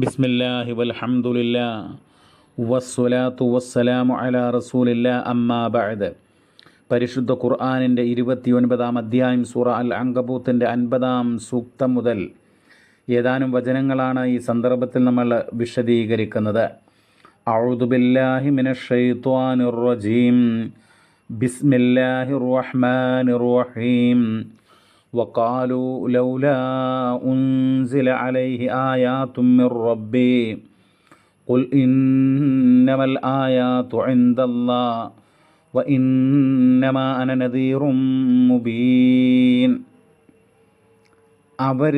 ബിസ്മില്ലാഹി വൽഹംദുലില്ലാ വസ്സലാത്തു വസ്സലാമു അലാ റസൂലില്ല അമ്മാ ബഅദ്. പരിശുദ്ധ ഖുർആാനിന്റെ ഇരുപത്തിയൊൻപതാം അധ്യായം സൂറ അൽ അങ്കബൂത്തിന്റെ അൻപതാം സൂക്തം മുതൽ ഏതാനും വചനങ്ങളാണ് ഈ സന്ദർഭത്തിൽ നമ്മൾ വിശദീകരിക്കുന്നത്. അഊദു ബില്ലാഹി മിനശ് ശൈത്വാനിർ റജീം. ബിസ്മില്ലാഹിർ റഹ്മാനിർ റഹീം. وقالوا لولا أنزل عليه آيات من ربي قل إنما الآيات عند الله وإنما أنا نذير مبين അവർ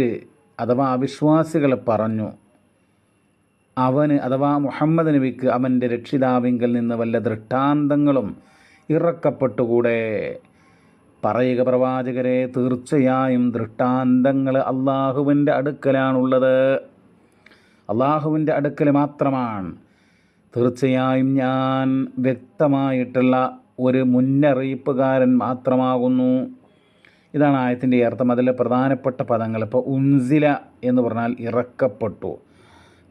അഥവാ അവിശ്വാസികൾ പറഞ്ഞു അവന് അഥവാ മുഹമ്മദ് നബിക്ക് അവൻ്റെ രക്ഷിതാവിങ്കൽ നിന്ന് വല്ല ദൃഷ്ടാന്തങ്ങളും ഇറക്കപ്പെട്ടുകൂടെ പറയുക പ്രവാചകരെ തീർച്ചയായും ദൃഷ്ടാന്തങ്ങൾ അള്ളാഹുവിന്റെ അടുക്കലാണുള്ളത്. അള്ളാഹുവിന്റെ അടുക്കൽ മാത്രമാണ്. തീർച്ചയായും ഞാൻ വ്യക്തമായിട്ടുള്ള ഒരു മുന്നറിയിപ്പുകാരൻ മാത്രമാകുന്നു. ഇതാണ് ആയത്തിന്റെ അർത്ഥം. അതിലെ പ്രധാനപ്പെട്ട പദങ്ങൾ ഇപ്പോൾ ഉൻസില എന്ന് പറഞ്ഞാൽ ഇറക്കപ്പെട്ടു.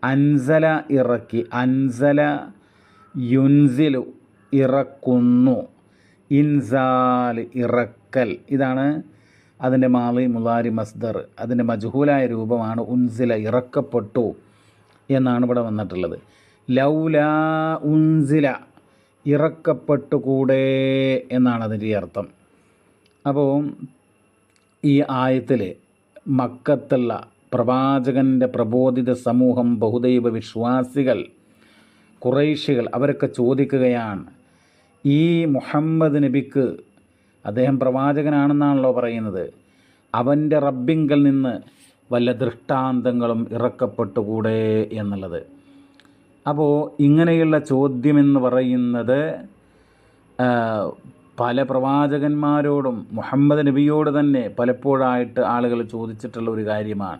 അൻസല ഇറക്കി. അൻസല യുൻസിലു ഇറക്കുന്നു. ഇൻസാൽ ഇറക്കൽ. ഇതാണ് അതിന്റെ മാളി മുലാരി മസ്ദർ. അതിന്റെ മജ്ഹൂലായ രൂപമാണ് ഉൻസില ഇറക്കപ്പെട്ടു എന്നാണ് ഇവിടെ വന്നിട്ടുള്ളത്. ലൗല ഉൻസില ഇറക്കപ്പെട്ടുകൂടെ എന്നാണ് അതിന്റെ അർത്ഥം. അപ്പോൾ ഈ ആയത്തിൽ മക്കത്തുള്ള പ്രവാചകന്റെ പ്രബോധിത സമൂഹം ബഹുദൈവ വിശ്വാസികൾ കുറേശികൾ അവരൊക്കെ ചോദിക്കുകയാണ് ഈ മുഹമ്മദ് നബിക്ക് അദ്ദേഹം പ്രവാചകനാണെന്നാണല്ലോ പറയുന്നത്. അവന്റെ റബ്ബിങ്കൽ നിന്ന് വല്ല ദൃഷ്ടാന്തങ്ങളും ഇറക്കപ്പെട്ടുകൂടെ എന്നുള്ളത്. അപ്പോൾ ഇങ്ങനെയുള്ള ചോദ്യമെന്ന് പറയുന്നത് പല പ്രവാചകന്മാരോടും മുഹമ്മദ് നബിയോട് തന്നെ പലപ്പോഴായിട്ട് ആളുകൾ ചോദിച്ചിട്ടുള്ള ഒരു കാര്യമാണ്.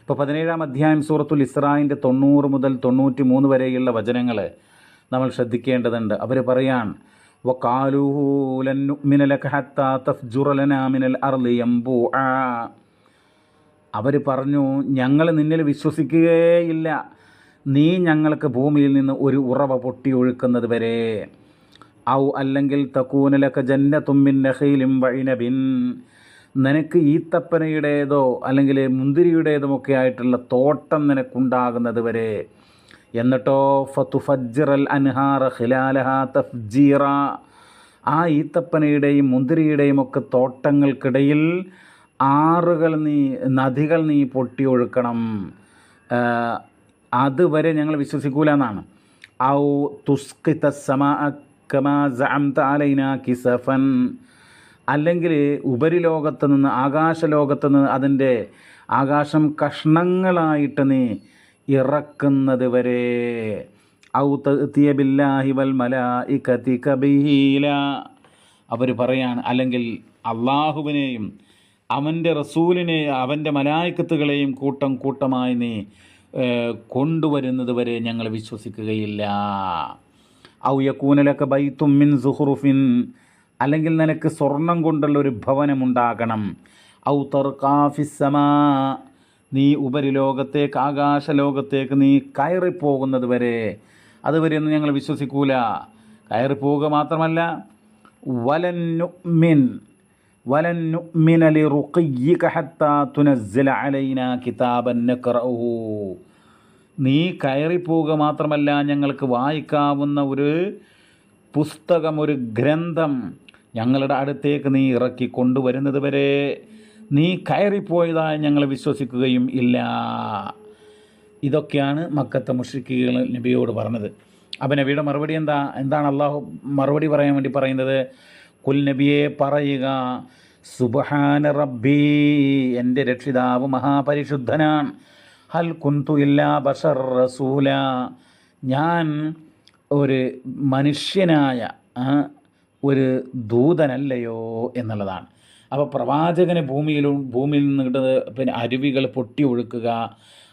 ഇപ്പോൾ പതിനേഴാം അധ്യായം സൂറത്തുൽ ഇസ്രായിന്റെ തൊണ്ണൂറ് മുതൽ തൊണ്ണൂറ്റി മൂന്ന് വരെയുള്ള വചനങ്ങൾ നമ്മൾ ശ്രദ്ധിക്കേണ്ടതുണ്ട്. അവർ പറയാൻ അവർ പറഞ്ഞു ഞങ്ങൾ നിന്നിൽ വിശ്വസിക്കുകയില്ല. നീ ഞങ്ങൾക്ക് ഭൂമിയിൽ നിന്ന് ഒരു ഉറവ പൊട്ടി ഒഴുക്കുന്നത് വരെ. ഔ അല്ലെങ്കിൽ തക്കൂനലക്ക ജന്ന തുമ്മിൻ നഹയിലും വഴിനബിൻ നിനക്ക് ഈത്തപ്പനയുടേതോ അല്ലെങ്കിൽ മുന്തിരിയുടേതുമൊക്കെ ആയിട്ടുള്ള തോട്ടം നിനക്കുണ്ടാകുന്നത് വരെ. എന്നിട്ടോ ഫത്തുഫജ്റൽ അൻഹാറ ഖിലാലഹ തഫ്ജീറ. ആ ഈത്തപ്പനയുടെയും മുന്തിരിയുടെയും ഒക്കെ തോട്ടങ്ങൾക്കിടയിൽ ആറുകൾ നീ നദികൾ നീ പൊട്ടി ഒഴുക്കണം. അതുവരെ ഞങ്ങൾ വിശ്വസിക്കൂല എന്നാണ്. ഔ തുസ്കിത കിസഫൻ. അല്ലെങ്കിൽ ഉപരിലോകത്ത് നിന്ന് ആകാശലോകത്ത് നിന്ന് അതിന്റെ ആകാശം കഷ്ണങ്ങളായിട്ട് നീ ഇറക്കുന്നത് വരെ ഔത്തിയബില്ലാഹി വൽ മലായികതി കബീല. അവർ പറയാണ് അല്ലെങ്കിൽ അള്ളാഹുവിനെയും അവന്റെ റസൂലിനെ അവന്റെ മലായിക്കത്തുകളെയും കൂട്ടം കൂട്ടമായി നീ കൊണ്ടുവരുന്നത് വരെ ഞങ്ങൾ വിശ്വസിക്കുകയില്ല. ഔയക്കൂനലൊക്കെ ബൈത്തുമ്മിൻ ബൈത്തും മിൻ സുഹുറുഫിൻ. അല്ലെങ്കിൽ നിനക്ക് സ്വർണം കൊണ്ടുള്ള ഒരു ഭവനമുണ്ടാകണം. ഔ തർക്കാഫിസമാ നീ ഉപരിലോകത്തേക്ക് ആകാശലോകത്തേക്ക് നീ കയറിപ്പോകുന്നത് വരെ അതുവരെയൊന്നും ഞങ്ങൾ വിശ്വസിക്കൂല. കയറിപ്പോവുക മാത്രമല്ല കിതാബൻ നീ കയറിപ്പോവുക മാത്രമല്ല ഞങ്ങൾക്ക് വായിക്കാവുന്ന ഒരു പുസ്തകം ഒരു ഗ്രന്ഥം ഞങ്ങളുടെ അടുത്തേക്ക് നീ ഇറക്കി കൊണ്ടുവരുന്നത് വരെ നീ കയറിപ്പോയതായി ഞങ്ങൾ വിശ്വസിക്കുകയും ഇല്ല. ഇതൊക്കെയാണ് മക്കത്തെ മുഷ്രിക്കുകൾ നബിയോട് പറഞ്ഞത്. അപ്പം നബിയുടെ മറുപടി എന്താ? എന്താണ് അള്ളാഹു മറുപടി പറയാൻ വേണ്ടി പറയുന്നത്? കുൽ നബിയെ പറയുക സുബഹാന റബ്ബി എന്റെ രക്ഷിതാവ് മഹാപരിശുദ്ധനാണ്. ഹൽ കുന്തു ഇല്ലാ ബഷർ റസൂല. ഞാൻ ഒരു മനുഷ്യനായ ഒരു ദൂതനല്ലയോ എന്നുള്ളതാണ്. അപ്പോൾ പ്രവാചകന് ഭൂമിയിലും ഭൂമിയിൽ നിന്ന് കിട്ടുന്നത് പിന്നെ അരുവികൾ പൊട്ടി ഒഴുക്കുക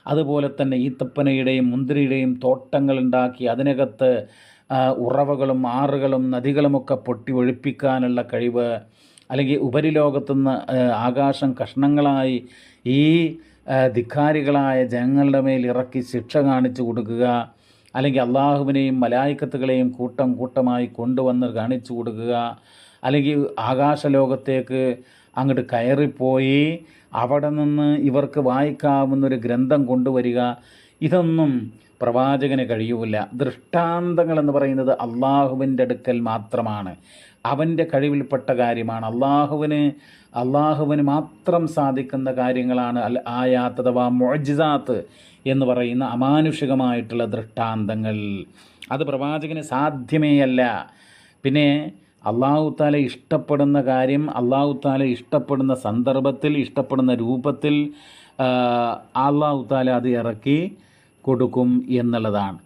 അതുപോലെ തന്നെ ഈത്തപ്പനയുടെയും മുന്തിരിയുടെയും തോട്ടങ്ങൾ ഉണ്ടാക്കി അതിനകത്ത് ഉറവകളും ആറുകളും നദികളുമൊക്കെ പൊട്ടി ഒഴിപ്പിക്കാനുള്ള കഴിവ് അല്ലെങ്കിൽ ഉപരിലോകത്തുനിന്ന് ആകാശം കഷ്ണങ്ങളായി ഈ ധിക്കാരികളായ ജനങ്ങളുടെ മേൽ ഇറക്കി ശിക്ഷ കാണിച്ചു കൊടുക്കുക അല്ലെങ്കിൽ അള്ളാഹുവിനെയും മലായിക്കത്തുകളെയും കൂട്ടം കൂട്ടമായി കൊണ്ടുവന്ന് കാണിച്ചു കൊടുക്കുക. അല്ലെങ്കിൽ ആകാശലോകത്തേക്ക് അങ്ങോട്ട് കയറിപ്പോയി അവിടെ നിന്ന് ഇവർക്ക് വായിക്കാവുന്നൊരു ഗ്രന്ഥം കൊണ്ടുവരിക ഇതൊന്നും പ്രവാചകന് കഴിയൂല. ദൃഷ്ടാന്തങ്ങൾ എന്ന് പറയുന്നത് അള്ളാഹുവിന്റെ അടുക്കൽ മാത്രമാണ്. അവന്റെ കഴിവിൽപ്പെട്ട കാര്യമാണ്. അള്ളാഹുവിന് അള്ളാഹുവിന് മാത്രം സാധിക്കുന്ന കാര്യങ്ങളാണ് അൽ ആയാത്ത് അഥവാ മൊജിസാത്ത് എന്ന് പറയുന്ന അമാനുഷികമായിട്ടുള്ള ദൃഷ്ടാന്തങ്ങൾ. അത് പ്രവാചകന് സാധ്യമേയല്ല. പിന്നെ അള്ളാഹു താല ഇഷ്ടപ്പെടുന്ന കാര്യം അള്ളാഹു താല ഇഷ്ടപ്പെടുന്ന സന്ദർഭത്തിൽ ഇഷ്ടപ്പെടുന്ന രൂപത്തിൽ അള്ളാഹു താല അത് ഇറക്കി കൊടുക്കും എന്നുള്ളതാണ്.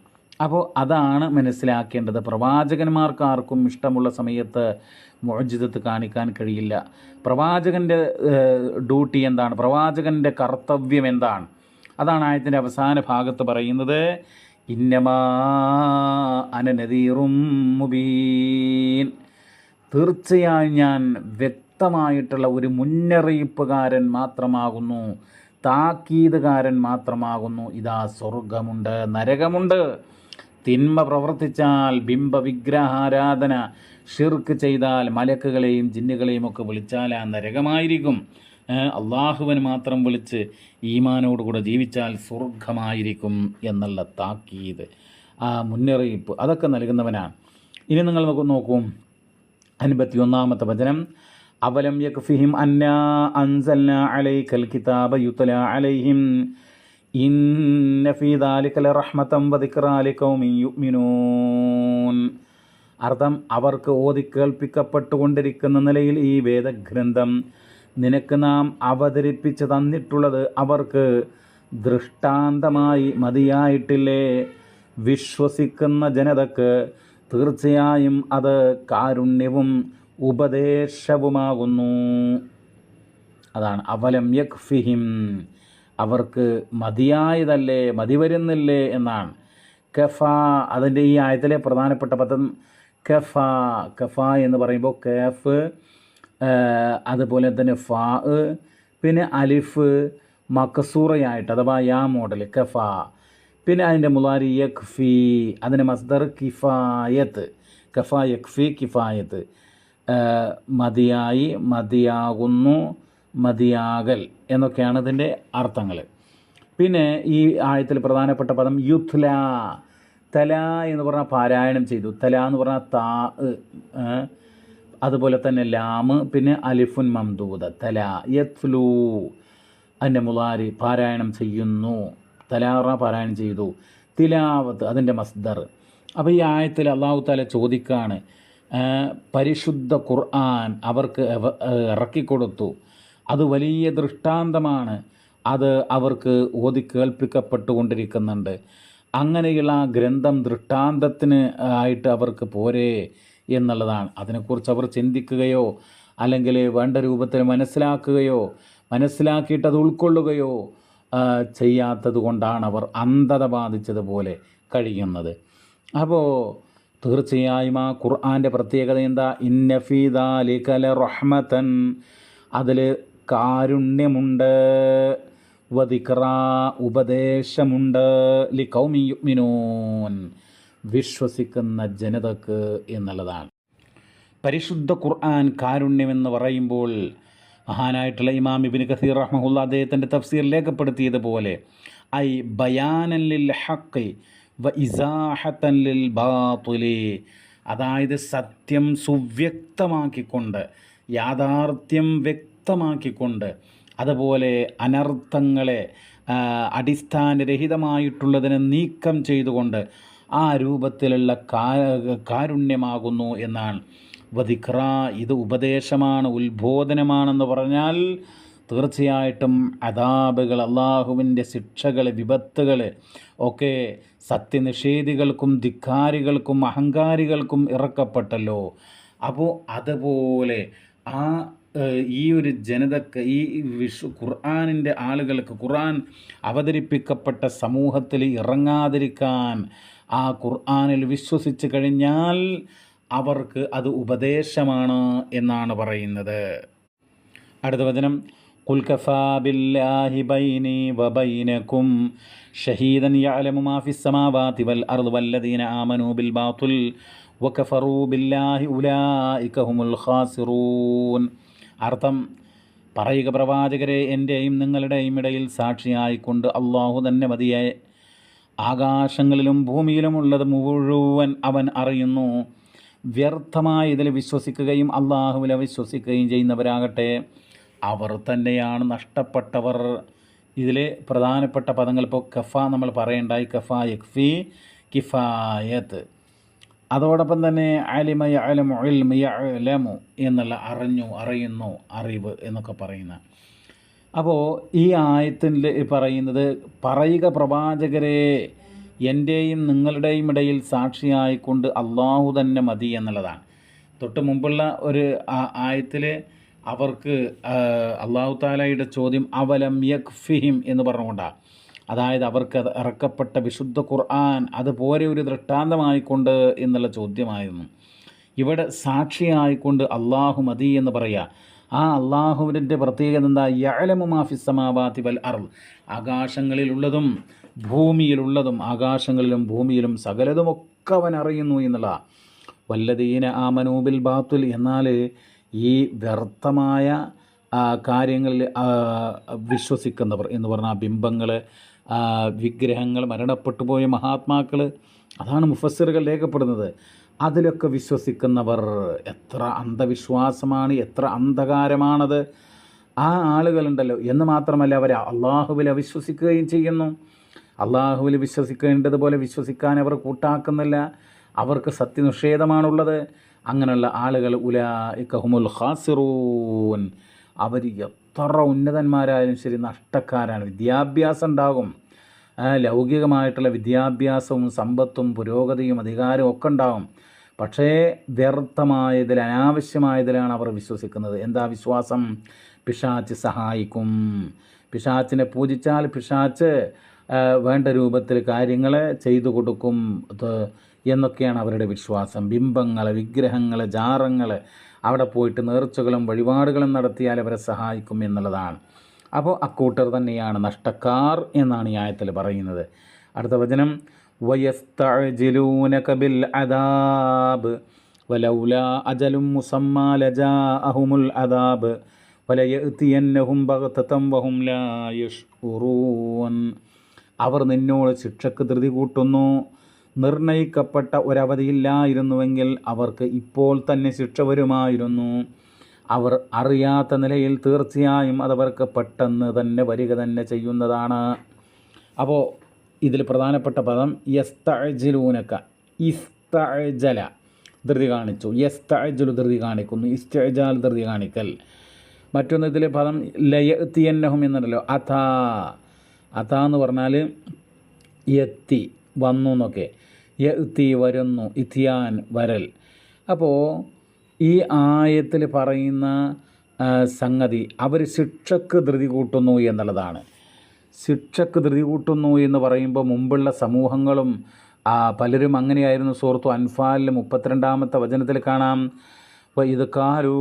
അപ്പോൾ അതാണ് മനസ്സിലാക്കേണ്ടത്. പ്രവാചകന്മാർക്ക് ആർക്കും ഇഷ്ടമുള്ള സമയത്ത് മോചിതത്ത് കാണിക്കാൻ കഴിയില്ല. പ്രവാചകന്റെ ഡ്യൂട്ടി എന്താണ്? പ്രവാചകന്റെ കർത്തവ്യം എന്താണ്? അതാണ് ആയത്തിന്റെ അവസാന ഭാഗത്ത് പറയുന്നത് ഇന്നമാ അനനദീറും മുബീൻ. തീർച്ചയായും ഞാൻ വ്യക്തമായിട്ടുള്ള ഒരു മുന്നറിയിപ്പുകാരൻ മാത്രമാകുന്നു. താക്കീതുകാരൻ മാത്രമാകുന്നു. ഇതാ സ്വർഗമുണ്ട് നരകമുണ്ട്. തിന്മ പ്രവർത്തിച്ചാൽ ബിംബ വിഗ്രഹാരാധന. ഷിർക്ക് ചെയ്താൽ മലക്കുകളെയും ജിന്നുകളെയും ഒക്കെ വിളിച്ചാൽ ആ നരകമായിരിക്കും. അള്ളാഹുവിന് മാത്രം വിളിച്ച് ഈമാനോടുകൂടെ ജീവിച്ചാൽ സ്വർഗമായിരിക്കും എന്നുള്ള താക്കീത് ആ മുന്നറിയിപ്പ് അതൊക്കെ നൽകുന്നവനാണ്. ഇനി നിങ്ങൾ നോക്കൂ. അൻപത്തി ഒന്നാമത്തെ വചനം അവലം യക്ഫിഹിം അന്നാ അൻസൽന അലൈകൽ കിതാബ യുതല അലൈഹിം ഇന്ന ഫീ ദാലിക ലറഹ്മതൻ വദിക്റാ ലിഖൗമിൻ യുഅ്മിനൂൻ. അർത്ഥം അവർക്ക് ഓതി കേൾപ്പിക്കപ്പെട്ടുകൊണ്ടിരിക്കുന്ന നിലയിൽ ഈ വേദഗ്രന്ഥം നിനക്ക് നാം അവതരിപ്പിച്ച് തന്നിട്ടുള്ളത് അവർക്ക് ദൃഷ്ടാന്തമായി മതിയായിട്ടില്ലേ? വിശ്വസിക്കുന്ന ജനതക്ക് തീർച്ചയായും അത് കാരുണ്യവും ഉപദേശവുമാകുന്നു. അതാണ് അവലം യക്ഫിഹിം അവർക്ക് മതിയായതല്ലേ മതി വരുന്നില്ലേ എന്നാണ്. കഫ അതിന്റെ ഈ ആയത്തിലെ പ്രധാനപ്പെട്ട പദം കഫ. കഫ എന്ന് പറയുമ്പോൾ കേഫ് അതുപോലെ തന്നെ ഫാ പിന്നെ അലിഫ് മക്കസൂറയായിട്ട് അഥവാ യാ മോഡൽ കഫ. പിന്നെ അതിന്റെ മുലാരി യഖ്ഫി അതിന്റെ മസ്ദർ കിഫായത്ത് കഫ യഖ്ഫി കിഫായത്ത്. മതിയായി മതിയാകുന്നു മതിയാകൽ എന്നൊക്കെയാണ് ഇതിന്റെ അർത്ഥങ്ങൾ. പിന്നെ ഈ ആയത്തിൽ പ്രധാനപ്പെട്ട പദം യുത്ല. തല എന്ന് പറഞ്ഞാൽ പാരായണം ചെയ്തു. തല എന്ന് പറഞ്ഞാൽ താ അതുപോലെ തന്നെ ലാമ് പിന്നെ അലിഫുൻ മംദൂദ. തല യത്ലു. അതിന്റെ മുലാരി പാരായണം ചെയ്യുന്നു. തലാറ പാരായണം ചെയ്തു. തിലാവത്ത് അതിന്റെ മസ്ദർ. അപ്പോൾ ഈ ആയത്തിൽ അള്ളാഹു താല ചോദിക്കുകയാണ് പരിശുദ്ധ ഖുർആൻ അവർക്ക് ഇറക്കിക്കൊടുത്തു. അത് വലിയ ദൃഷ്ടാന്തമാണ്. അത് അവർക്ക് ഓതി കേൾപ്പിക്കപ്പെട്ടുകൊണ്ടിരിക്കുന്നുണ്ട്. അങ്ങനെയുള്ള ഗ്രന്ഥം ദൃഷ്ടാന്തത്തിന് ആയിട്ട് അവർക്ക് പോരെ എന്നുള്ളതാണ്. അതിനെക്കുറിച്ച് അവർ ചിന്തിക്കുകയോ അല്ലെങ്കിൽ വേണ്ട രൂപത്തിൽ മനസ്സിലാക്കുകയോ മനസ്സിലാക്കിയിട്ട് അത് ഉൾക്കൊള്ളുകയോ ചെയ്യാത്തത് കൊണ്ടാണ് അവർ അന്ധത ബാധിച്ചതുപോലെ കഴിയുന്നത്. അപ്പോൾ തീർച്ചയായും ആ ഖുർആന്റെ പ്രത്യേകത എന്താ? ഇന്നഫീദാലികല റഹ്മത്തൻ അതിൽ കാരുണ്യമുണ്ട് വതിക്ര ഉപദേശമുണ്ട് ലി കൗമി വിശ്വസിക്കുന്ന ജനതക്ക് എന്നുള്ളതാണ്. പരിശുദ്ധ ഖുർആൻ കാരുണ്യമെന്ന് പറയുമ്പോൾ മഹാനായിട്ടുള്ള ഇമാം ഇബിൻ കസീർ റഹ്മുല്ല അദ്ദേഹത്തിന്റെ തഫ്സീർ രേഖപ്പെടുത്തിയതുപോലെ ഐ ബയാനൻ ലിൽ ഹക്ക് വ ഇസാഹത്തൻ ലിൽ ബാത്തുലി അതായത് സത്യം സുവ്യക്തമാക്കിക്കൊണ്ട് യാഥാർത്ഥ്യം വ്യക്തമാക്കിക്കൊണ്ട് അതുപോലെ അനർത്ഥങ്ങളെ അടിസ്ഥാനരഹിതമായിട്ടുള്ളതിനെ നീക്കം ചെയ്തുകൊണ്ട് ആ രൂപത്തിലുള്ള കാരുണ്യമാകുന്നു എന്നാണ് വധിക്ര ഇത് ഉപദേശമാണ് ഉത്ബോധനമാണെന്ന് പറഞ്ഞാൽ തീർച്ചയായിട്ടും അതാബുകൾ അള്ളാഹുവിന്റെ ശിക്ഷകൾ വിപത്തുകൾ ഒക്കെ സത്യനിഷേധികൾക്കും ധിക്കാരികൾക്കും അഹങ്കാരികൾക്കും ഇറക്കപ്പെട്ടല്ലോ. അപ്പോൾ അതുപോലെ ആ ഈ ഒരു ജനതക്ക് ഈ വിഷു ഖുർആാനിന്റെ ആളുകൾക്ക് ഖുർആൻ അവതരിപ്പിക്കപ്പെട്ട സമൂഹത്തിൽ ഇറങ്ങാതിരിക്കാൻ ആ ഖുർആാനിൽ വിശ്വസിച്ച് കഴിഞ്ഞാൽ അവർക്ക് അത് ഉപദേശമാണ് എന്നാണ് പറയുന്നത്. അടുത്ത വചനം ഷഹീദൻ യഅലമു മാ വൽ വല്ലദീന ബിൽ ബാത്തുൽ ബില്ലാഹി ഖാസിറൂൻ. അർത്ഥം പറയുക പ്രവാചകരെ എന്റെയും നിങ്ങളുടെയും ഇടയിൽ സാക്ഷിയായിക്കൊണ്ട് അള്ളാഹു തന്നെ മതിയെ ആകാശങ്ങളിലും ഭൂമിയിലുമുള്ളത് മുഴുവൻ അവൻ അറിയുന്നു. വ്യർത്ഥമായി ഇതിൽ വിശ്വസിക്കുകയും അള്ളാഹുവിൽ വിശ്വസിക്കുകയും ചെയ്യുന്നവരാകട്ടെ അവർ തന്നെയാണ് നഷ്ടപ്പെട്ടവർ. ഇതിലെ പ്രധാനപ്പെട്ട പദങ്ങൾ ഇപ്പോൾ കഫ നമ്മൾ പറയണ്ടായി. കഫ യഖ്ഫി കിഫായത്ത്. അതോടൊപ്പം തന്നെ അലിമ അലമു ഇൽമ എന്നുള്ള അറിഞ്ഞു അറിയുന്നു അറിവ് എന്നൊക്കെ പറയുന്ന. അപ്പോൾ ഈ ആയത്തിൽ പറയുന്നത് പറയുക പ്രവാചകരെ എന്റെയും നിങ്ങളുടെയും ഇടയിൽ സാക്ഷിയായിക്കൊണ്ട് അള്ളാഹു തന്നെ മതി എന്നുള്ളതാണ്. തൊട്ട് മുമ്പുള്ള ഒരു ആയത്തിൽ അവർക്ക് അള്ളാഹു താലയുടെ ചോദ്യം അവലം യക്ഫിഹിം എന്ന് പറഞ്ഞുകൊണ്ടാണ് അതായത് അവർക്ക് ഇറക്കപ്പെട്ട വിശുദ്ധ ഖുർആൻ അതുപോലെ ഒരു ദൃഷ്ടാന്തമായിക്കൊണ്ട് എന്നുള്ള ചോദ്യമായിരുന്നു. ഇവിടെ സാക്ഷിയായിക്കൊണ്ട് അള്ളാഹു മതി എന്ന് പറയുക ആ അള്ളാഹുവിന്റെ പ്രത്യേകത എന്താ? യഅലമു മാഫിസമാവാതി വൽ അർ ആകാശങ്ങളിലുള്ളതും ഭൂമിയിലുള്ളതും ആകാശങ്ങളിലും ഭൂമിയിലും സകലതുമൊക്കെ അവൻ അറിയുന്നു എന്നുള്ള. വല്ലതീന ആ മനൂബിൽ ബാത്തുൽ എന്നാൽ ഈ വ്യർത്ഥമായ കാര്യങ്ങളിൽ വിശ്വസിക്കുന്നവർ എന്ന് പറഞ്ഞാൽ ബിംബങ്ങൾ വിഗ്രഹങ്ങൾ മരണപ്പെട്ടു പോയ മഹാത്മാക്കൾ അതാണ് മുഫസ്സിറുകൾ രേഖപ്പെടുന്നത്. അതിലൊക്കെ വിശ്വസിക്കുന്നവർ എത്ര അന്ധവിശ്വാസമാണ് എത്ര അന്ധകാരമാണത്. ആ ആളുകളുണ്ടല്ലോ. എന്ന് മാത്രമല്ല അവർ അള്ളാഹുവിൽ അവിശ്വസിക്കുകയും ചെയ്യുന്നു. അള്ളാഹുവിൽ വിശ്വസിക്കേണ്ടതുപോലെ വിശ്വസിക്കാൻ അവർ കൂട്ടാക്കുന്നില്ല. അവർക്ക് സത്യനിഷേധമാണുള്ളത്. അങ്ങനെയുള്ള ആളുകൾ ഉലാ ഇക്കഹുമുൽ ഖാസിറൂൻ. അവർ എത്ര ഉന്നതന്മാരായാലും ശരി നഷ്ടക്കാരാണ്. വിദ്യാഭ്യാസം ഉണ്ടാകും. ലൗകികമായിട്ടുള്ള വിദ്യാഭ്യാസവും സമ്പത്തും പുരോഗതിയും അധികാരവും ഒക്കെ ഉണ്ടാകും. പക്ഷേ വ്യർത്ഥമായതിൽ അനാവശ്യമായതിലാണ് അവർ വിശ്വസിക്കുന്നത്. എന്താ വിശ്വാസം? പിശാച്ച് സഹായിക്കും. പിശാച്ചിനെ പൂജിച്ചാൽ പിശാച്ച് വേണ്ട രൂപത്തിൽ കാര്യങ്ങൾ ചെയ്തു കൊടുക്കും എന്നൊക്കെയാണ് അവരുടെ വിശ്വാസം. ബിംബങ്ങൾ വിഗ്രഹങ്ങൾ ജാറങ്ങൾ അവിടെ പോയിട്ട് നേർച്ചകളും വഴിപാടുകളും നടത്തിയാൽ അവരെ സഹായിക്കും എന്നുള്ളതാണ്. അപ്പോൾ അക്കൂട്ടർ തന്നെയാണ് നഷ്ടക്കാർ എന്നാണ് ഈ ആയത്തിൽ പറയുന്നത്. അടുത്ത വചനം വയസ്തഅജിലൂനക ബിൽ അദാബ് വലൗല അജലും മുസമ്മാ ലജാഅഹുമുൽ അദാബ് വലയഅതിയന്നഹും ബഗ്തതം വഹും ലാ യഷ്ഉറൂൻ. അവർ നിന്നോട് ശിക്ഷക്ക് ധൃതി കൂട്ടുന്നു. നിർണയിക്കപ്പെട്ട ഒരവധിയില്ലായിരുന്നുവെങ്കിൽ അവർക്ക് ഇപ്പോൾ തന്നെ ശിക്ഷ വരുമായിരുന്നു. അവർ അറിയാത്ത നിലയിൽ തീർച്ചയായും അതവർക്ക് പെട്ടെന്ന് തന്നെ വരിക തന്നെ ചെയ്യുന്നതാണ്. അപ്പോൾ ഇതിൽ പ്രധാനപ്പെട്ട പദം യസ്തഅജിലൂനക്ക. ഇസ്തഅജല ധൃതി കാണിച്ചു. യസ്തഅജലു ധൃതി കാണിക്കുന്നു. ഇസ്തഅജാൽ ധൃതി കാണിക്കൽ. മറ്റൊന്ന് ഇതിലെ പദം ലയത്തിയന്നഹും എന്നുണ്ടല്ലോ. അഥാ. അഥാ എന്ന് പറഞ്ഞാൽ എത്തി വന്നു എന്നൊക്കെ എത്തി വരുന്നു ഇത്തിയാൻ വരൽ. അപ്പോൾ ഈ ആയത്തിൽ പറയുന്ന സംഗതി അവർ ശിക്ഷക്ക് ധൃതി കൂട്ടുന്നു എന്നുള്ളതാണ്. ശിക്ഷക്ക് ധൃതി കൂട്ടുന്നു എന്ന് പറയുമ്പോൾ മുമ്പുള്ള സമൂഹങ്ങളും പലരും അങ്ങനെയായിരുന്നു. സുഹൃത്തു അൻഫാലിൽ മുപ്പത്തിരണ്ടാമത്തെ വചനത്തിൽ കാണാം. അപ്പോൾ ഇത് കാരൂ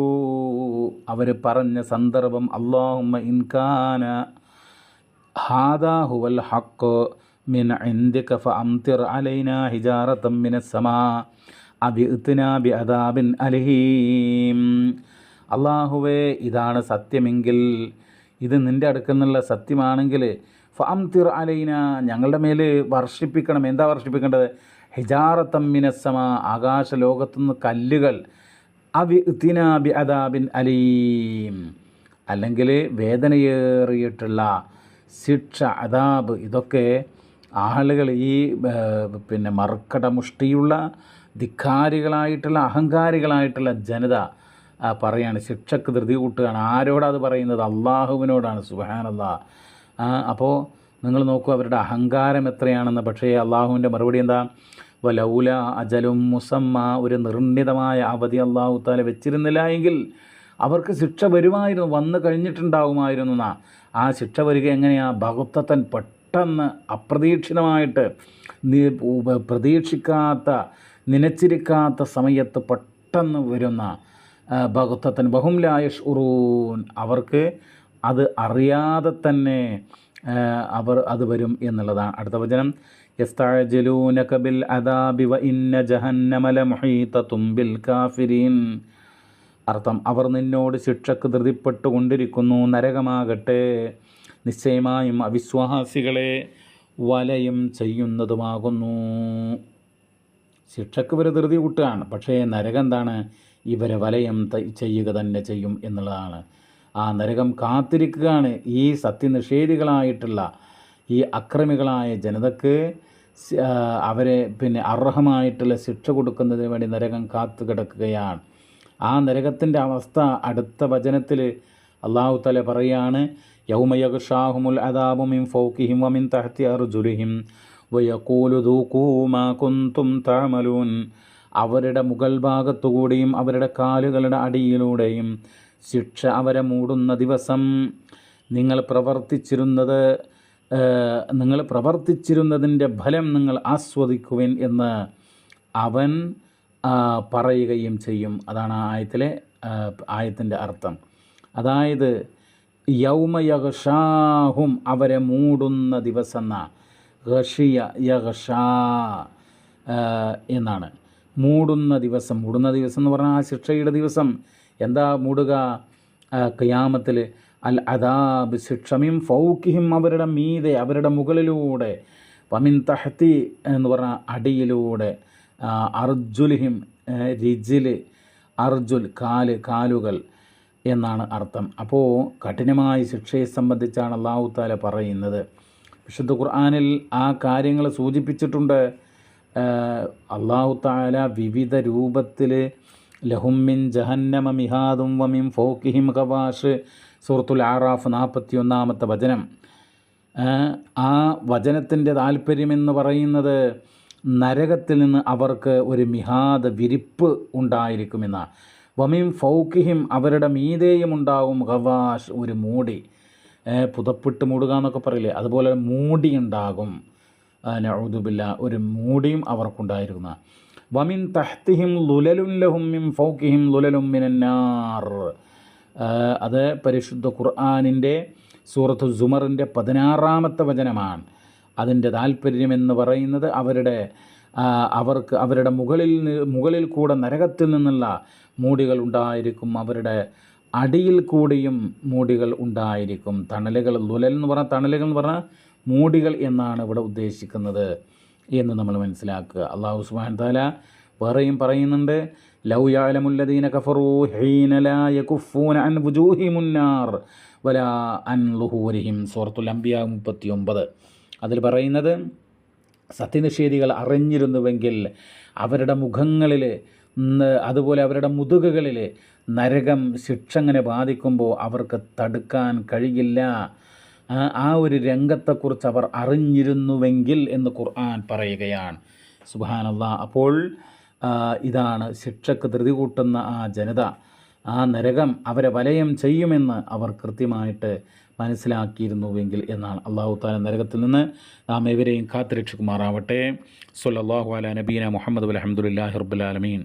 അവർ പറഞ്ഞ സന്ദർഭം അള്ളാഹുമ്മ ഇൻകാന ഹാദാ ഹുവൽ ഹക്ക് മിൻ ഇന്ദിക ഫംതിർ അലൈന ഹിജാറത്തം മിന സമാ അബിഅ്തിനാ ബിഅദാബിൻ അലഹീം അള്ളാഹുവേ ഇതാണ് സത്യമെങ്കിൽ ഇത് നിന്റെ അടുക്കൽ നിന്നുള്ള സത്യമാണെങ്കിൽ ഫംതിർ അലൈന ഞങ്ങളുടെ മേൽ വർഷിപ്പിക്കണം. എന്താ വർഷിപ്പിക്കേണ്ടത്? ഹിജാറത്തം മിനസ്സമ ആകാശ ലോകത്തുനിന്ന് കല്ലുകൾ. അവി ബി അദാബിൻ അലീം. അല്ലെങ്കിൽ വേദനയേറിയിട്ടുള്ള ശിക്ഷ അതാബ് ഇതൊക്കെ ആളുകൾ ഈ പിന്നെ മർക്കട മുഷ്ടിയുള്ള ധിക്കാരികളായിട്ടുള്ള അഹങ്കാരികളായിട്ടുള്ള ജനത പറയാണ് ശിക്ഷക്ക് ധൃതി കൂട്ടുകയാണ്. ആരോടാത് പറയുന്നത്? അള്ളാഹുവിനോടാണ് സുഹാനല്ല അപ്പോൾ നിങ്ങൾ നോക്കൂ അവരുടെ അഹങ്കാരം എത്രയാണെന്ന്. പക്ഷേ അള്ളാഹുവിന്റെ മറുപടി എന്താ? വലൗല അജലും മുസമ്മ ഒരു നിർണിതമായ അവധി അള്ളാഹു താല വെച്ചിരുന്നില്ല എങ്കിൽ അവർക്ക് ശിക്ഷ വരുമായിരുന്നു വന്നു കഴിഞ്ഞിട്ടുണ്ടാവുമായിരുന്നു എന്നാ. ആ ശിക്ഷ വരിക എങ്ങനെയാണ് ഭഗത്തൻ പെട്ടെന്ന് അപ്രതീക്ഷിതമായിട്ട് പ്രതീക്ഷിക്കാത്ത നനച്ചിരിക്കാത്ത സമയത്ത് പെട്ടെന്ന് വരുന്ന ഭഗത്തൻ ബഹും ലായഷ് ഉറൂൻ. അവർക്ക് അത് അറിയാതെ തന്നെ അവർ അത് വരും എന്നുള്ളതാണ് അടുത്ത വചനം. യസ്തഅജലൂനക കബിൽ അദാബി വ ഇന്ന ജഹന്നമല ലമുഹീതതും തുമ്പിൽ കാഫിരീൻ. അർത്ഥം അവർ നിന്നോട് ശിക്ഷക്ക് ധൃതിപ്പെട്ടുകൊണ്ടിരിക്കുന്നു. നരകമാകട്ടെ നിശ്ചയമായും അവിശ്വാസികളെ വലയം ചെയ്യുന്നതുമാകുന്നു. ശിക്ഷക്ക് ഇവർ ധൃതി കൂട്ടുകയാണ്. പക്ഷേ നരകം എന്താണ്? ഇവരെ വലയം ചെയ്യുക തന്നെ ചെയ്യും എന്നുള്ളതാണ്. ആ നരകം കാത്തിരിക്കുകയാണ്. ഈ സത്യനിഷേധികളായിട്ടുള്ള ഈ അക്രമികളായ ജനതക്ക് അവരെ പിന്നെ അർഹമായിട്ടുള്ള ശിക്ഷ കൊടുക്കുന്നതിന് വേണ്ടി നരകം കാത്തു കിടക്കുകയാണ് ആ നരകത്തിന്റെ അവസ്ഥ അടുത്ത വചനത്തിൽ അള്ളാഹു തല പറയാണ് യൗമയഷാഹുമുൽ അദാബു മിൻ ഫൗക്കിഹിം വമിൻ തഹത്തി അർജുലിഹിം വയക്കൂലു ദൂകൂ മാ കുന്തും തഅമലൂൻ. അവരുടെ മുകൾ ഭാഗത്തുകൂടിയും അവരുടെ കാലുകളുടെ അടിയിലൂടെയും ശിക്ഷ അവരെ മൂടുന്ന ദിവസം നിങ്ങൾ പ്രവർത്തിച്ചിരുന്നത് നിങ്ങൾ പ്രവർത്തിച്ചിരുന്നതിന്റെ ഫലം നിങ്ങൾ ആസ്വദിക്കുവിൻ എന്ന് അവൻ പറയുകയും ചെയ്യും. അതാണ് ആ ആയത്തിലെ ആയത്തിന്റെ അർത്ഥം. അതായത് യൗമയഷാഹും അവരെ മൂടുന്ന ദിവസം എന്ന യഹഷാ എന്നാണ്. മൂടുന്ന ദിവസം മൂടുന്ന ദിവസം എന്ന് പറഞ്ഞാൽ ആ ശിക്ഷയുടെ ദിവസം. എന്താ മൂടുക? ക്യാമത്തിൽ അൽ അദാബ് ശിക്ഷമിം ഫൗക്കിഹിം അവരുടെ മീതെ അവരുടെ മുകളിലൂടെ വമിൻ തഹത്തി എന്ന് പറഞ്ഞാൽ അടിയിലൂടെ അർജുലിഹിം രിജിൽ അർജുൽ കാൽ കാലുകൾ എന്നാണ് അർത്ഥം. അപ്പോൾ കഠിനമായ ശിക്ഷയെ സംബന്ധിച്ചാണ് അള്ളാഹു താല പറയുന്നത്. വിശുദ്ധ ഖുർആാനിൽ ആ കാര്യങ്ങൾ സൂചിപ്പിച്ചിട്ടുണ്ട്. അള്ളാഹു താല വിവിധ രൂപത്തിൽ ലഹുമിൻ ജഹന്നമ മിഹാദും വമിൻ ഫോക്കിഹിം ഖവാഷ് സുഹൃത്തുൽ ആറാഫ് നാൽപ്പത്തി ഒന്നാമത്തെ വചനം ആ വചനത്തിന്റെ താല്പര്യമെന്ന് പറയുന്നത് നരകത്തിൽ നിന്ന് അവർക്ക് ഒരു മിഹാദ വിരിപ്പ് ഉണ്ടായിരിക്കുമെന്ന. വമിൻ ഫൗക്കിഹിം അവരുടെ മീതേയും ഉണ്ടാവും ഖവാഷ് ഒരു മൂടി. പുതപ്പിട്ട് മൂടുക എന്നൊക്കെ പറയില്ലേ? അതുപോലെ മൂടി ഉണ്ടാകും. നഴുതുബില്ല ഒരു മൂടിയും അവർക്കുണ്ടായിരുന്ന. വമിൻ തഹ്തിഹിം ലുലലുല്ലഹുമിം ഫൗക്കിഹിം മിനന്നാർ അത് പരിശുദ്ധ ഖുർആാനിന്റെ സൂറത്ത് സുമറിന്റെ പതിനാറാമത്തെ വചനമാണ്. അതിന്റെ താല്പര്യമെന്ന് പറയുന്നത് അവരുടെ അവർക്ക് അവരുടെ മുകളിൽ മുകളിൽ കൂടെ നരകത്തിൽ നിന്നുള്ള മൂടികൾ ഉണ്ടായിരിക്കും. അവരുടെ അടിയിൽ കൂടിയും മൂടികൾ ഉണ്ടായിരിക്കും. തണലുകൾ ലുലൽ എന്ന് പറഞ്ഞാൽ തണലുകൾ എന്ന് പറഞ്ഞാൽ മൂടികൾ എന്നാണ് ഇവിടെ ഉദ്ദേശിക്കുന്നത് എന്ന് നമ്മൾ മനസ്സിലാക്കുക. അള്ളാഹു സുബാൻ താല വേറെയും പറയുന്നുണ്ട് ലൗ യാലമുല്ലദീന കഫറു ഹീന ലാ യകുഫൂന അൻ വുജൂഹിമുന്നാർ വലാ അൻ ലുഹൂരിഹിം. സൂറത്തുൽ അംബിയ മുപ്പത്തി ഒമ്പത് അതിൽ പറയുന്നത് സത്യനിഷേധികൾ അറിഞ്ഞിരുന്നുവെങ്കിൽ അവരുടെ മുഖങ്ങളിൽ അതുപോലെ അവരുടെ മുതുകുകളിൽ നരകം ശിക്ഷ അങ്ങനെ ബാധിക്കുമ്പോൾ അവർക്ക് തടുക്കാൻ കഴിയില്ല. ആ ഒരു രംഗത്തെക്കുറിച്ച് അവർ അറിഞ്ഞിരുന്നുവെങ്കിൽ എന്ന് ഖുർആൻ പറയുകയാണ്. സുബാനല്ല അപ്പോൾ ഇതാണ് ശിക്ഷക്ക് ധൃതി കൂട്ടുന്ന ആ ജനത. ആ നരകം അവരെ വലയം ചെയ്യുമെന്ന് അവർ കൃത്യമായിട്ട് മനസ്സിലാക്കിയിരുന്നുവെങ്കിൽ എന്നാണ് അള്ളാഹു താല നരകത്തിൽ നിന്ന് നാം ഇവരെയും കാത്തുരക്ഷിക്കുമാറാവട്ടെ. സൊല്ലാഹു അല നബീന മുഹമ്മദ് അലഹമുല്ലാ റബ്ബുലാലമീൻ